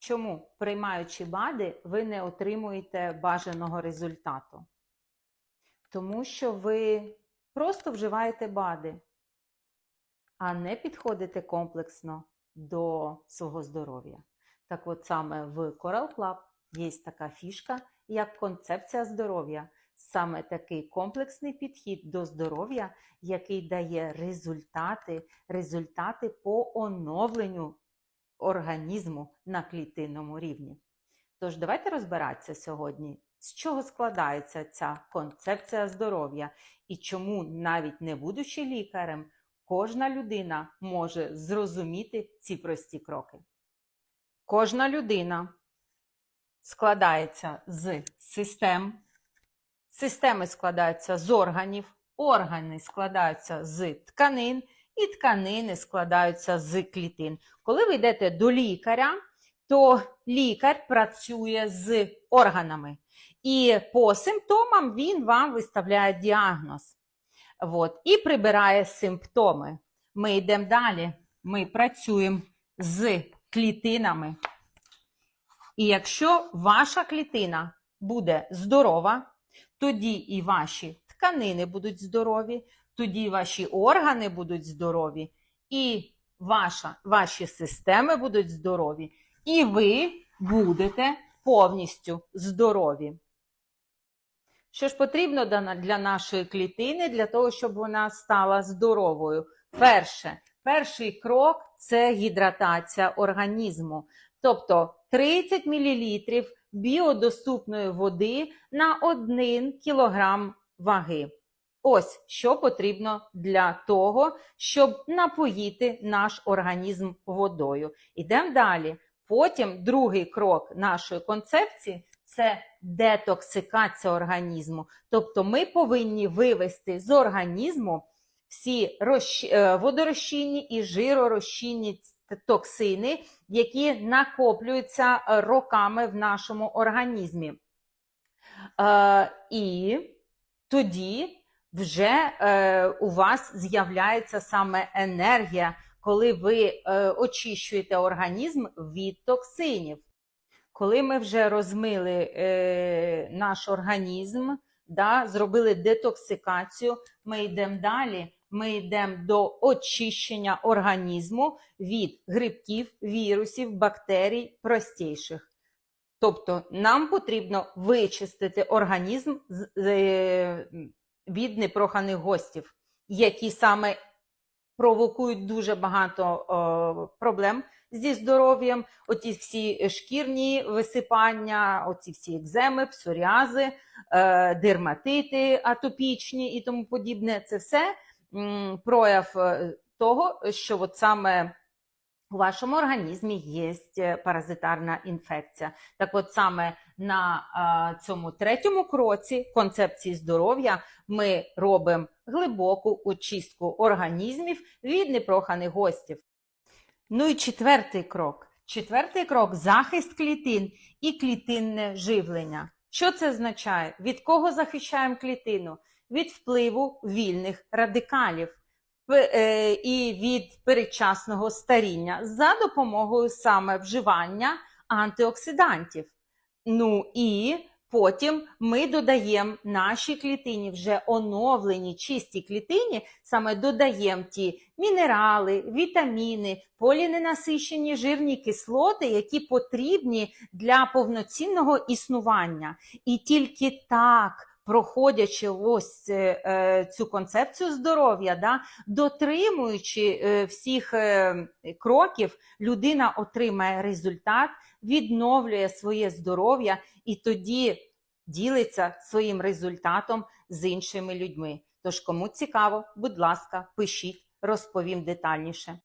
Чому, приймаючи БАДи, ви не отримуєте бажаного результату? Тому що ви просто вживаєте БАДи, а не підходите комплексно до свого здоров'я. Так от саме в Coral Club є така фішка, як концепція здоров'я. Саме такий комплексний підхід до здоров'я, який дає результати, результати по оновленню організму на клітинному рівні. Тож давайте розбиратися сьогодні, з чого складається ця концепція здоров'я і чому, навіть не будучи лікарем, кожна людина може зрозуміти ці прості кроки. Кожна людина складається з систем, системи складаються з органів, органи складаються з тканин, і тканини складаються з клітин. Коли ви йдете до лікаря, то лікар працює з органами. І по симптомам він вам виставляє діагноз. От, і прибирає симптоми. Ми йдемо далі. Ми працюємо з клітинами. І якщо ваша клітина буде здорова, тоді і ваші тканини будуть здорові, тоді ваші органи будуть здорові, і ваша, ваші системи будуть здорові, і ви будете повністю здорові. Що ж потрібно для нашої клітини, для того, щоб вона стала здоровою? Перше, перший крок це гідратація організму. Тобто 30 мл біодоступної води на 1 кг ваги. Ось що потрібно для того, щоб напоїти наш організм водою. Ідемо далі. Потім другий крок нашої концепції це детоксикація організму. Тобто ми повинні вивести з організму всі е, водорозчинні і жиророзчинні токсини, які накоплюються е, роками в нашому організмі. Е, І тоді вже е, у вас з'являється саме енергія, коли ви е, очищуєте організм від токсинів. Коли ми вже розмили е, наш організм, да, зробили детоксикацію, ми йдемо далі. Ми йдемо до очищення організму від грибків, вірусів, бактерій простіших. Тобто нам потрібно вичистити організм е, від непроханих гостів, які саме провокують дуже багато проблем зі здоров'ям, оті всі шкірні висипання, оці всі екземи, псоріази, е, дерматити атопічні і тому подібне. Це все прояв е, того, що от саме у вашому організмі є паразитарна інфекція. Так от саме на а, цьому третьому кроці концепції здоров'я ми робимо глибоку очистку організмів від непроханих гостів. Ну і четвертий крок. Четвертий крок захист клітин і клітинне живлення. Що це означає? Від кого захищаємо клітину? Від впливу вільних радикалів е, і від передчасного старіння за допомогою саме вживання антиоксидантів. Ну і потім ми додаємо нашій клітині, вже оновленій чистій клітині, саме додаємо ті мінерали, вітаміни, поліненасичені жирні кислоти, які потрібні для повноцінного існування. І тільки так. Проходячи ось е, е, цю концепцію здоров'я, да, дотримуючи е, всіх кроків, людина отримає результат, відновлює своє здоров'я і тоді ділиться своїм результатом з іншими людьми. Тож, кому цікаво, будь ласка, пишіть, розповім детальніше.